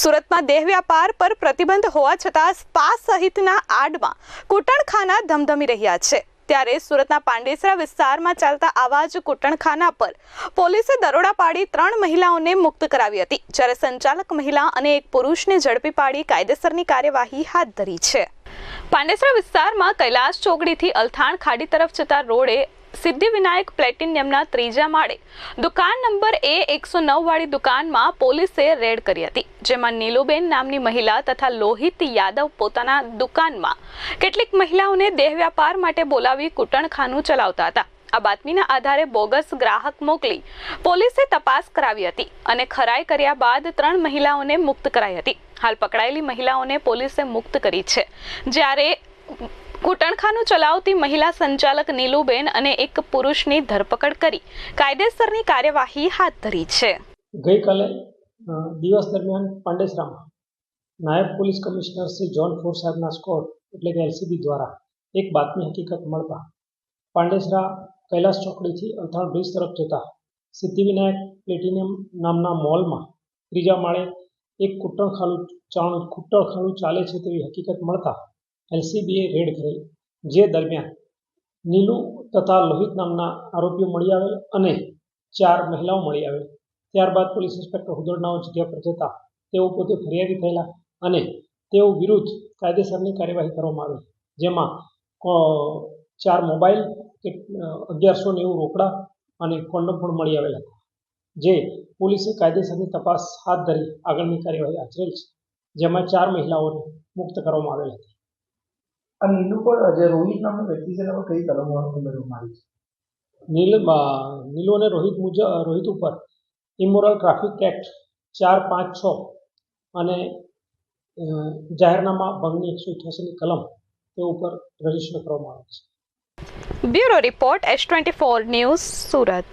સુરતમાં દેહ વ્યાપાર પર પ્રતિબંધ હોવા છતાં સ્પા સહિતના આડમાં કૂટણખાના ધમધમી રહ્યા છે. ત્યારે સુરતના પાંડેસરા વિસ્તારમાં ચાલતા આવા જ કૂટણખાના પર પોલીસે દરોડા પાડી ત્રણ મહિલાઓને મુક્ત કરાવી હતી. જ્યારે સંચાલક મહિલા અને એક પુરુષને ઝડપી પાડી કાયદેસરની કાર્યવાહી હાથ ધરી છે. પાંડેસરા વિસ્તારમાં કૈલાસ ચોકડીથી અલથાણ ખાડી તરફ જતા રોડે સિદ્ધિવિનાયક પ્લેટિનિયમના ત્રીજા માળે. દુકાન નંબર એ એકસો નવવાળી દુકાનમાં પોલીસે રેડ કરી હતી, જેમાં નીલુબેન નામની મહિલા તથા લોહિત યાદવ પોતાના દુકાનમાં. કેટલીક મહિલાઓને દેહ વ્યાપાર માટે બોલાવી કૂટણખાનું ચલાવતા હતા. આ બાતમીના આધારે બોગસ ગ્રાહક મોકલી પોલીસે તપાસ કરાવી હતી અને ખરાઈ કર્યા બાદ ત્રણ મહિલાઓને મુક્ત કરાઈ હતી. હાલ પકડાયેલી મહિલાઓને પોલીસે મુક્ત કરી છે. જ્યારે કૂટણખાનું ચલાવતી મહિલા સંચાલક નીલુબેન અને એક પુરુષની ધરપકડ કરી. કાયદેસરની કાર્યવાહી હાથ ધરી છે. ગઈકાલે દિવસ દરમિયાન પાંડેસરામાં નાયબ police commissioner Shri zone four સાહેબના સ્કોર એટલે કે એલસીબી દ્વારા એક બાતમી હકીકત મળતા પાંડેસરા કૈલાસ ચોકડીથી અથાણ બ્રિજ તરફ જતા સિદ્ધિવિનાયક પ્લેટિનિયમ નામના મોલમાં ત્રીજા માળે એક કૂટણખાનું ચાણું કૂટણખાનું ચાલે છે તેવી હકીકત મળતા એલસીબીએ રેડ કરેલ જે દરમિયાન નીલુ તથા લોહિત નામના આરોપીઓ મળી આવેલ અને ચાર મહિલાઓ મળી આવેલ. ત્યારબાદ પોલીસ ઇન્સ્પેક્ટર હુદરનાઓ જગ્યા પર જતા તેઓ પોતે ફરિયાદી થયેલા અને તેઓ વિરુદ્ધ કાયદેસરની કાર્યવાહી કરવામાં આવી. જેમાં ચાર મોબાઈલ કે અગિયારસો નેવું રોકડા અને કોન્ડમ પણ મળી આવેલ. જે પોલીસે કાયદેસરની તપાસ હાથ ધરી આગળની કાર્યવાહી આચરેલ છે. જેમાં ચાર મહિલાઓને મુક્ત કરવામાં આવેલ હતી. આ નીલુ પર જે રોહિત નામનો વ્યક્તિ છે એના પર કઈ કલમો ઉમેરવામાં આવી છે? નીલ નીલુ અને રોહિત મુજબ રોહિત ઉપર. ઇમોરલ ટ્રાફિક એક્ટ ચાર પાંચ છ અને જાહેરનામા ભંગની એકસો અઠ્યાસીની કલમ તે ઉપર રજિસ્ટર કરવામાં આવે છે. Bureau report S twenty four news Surat.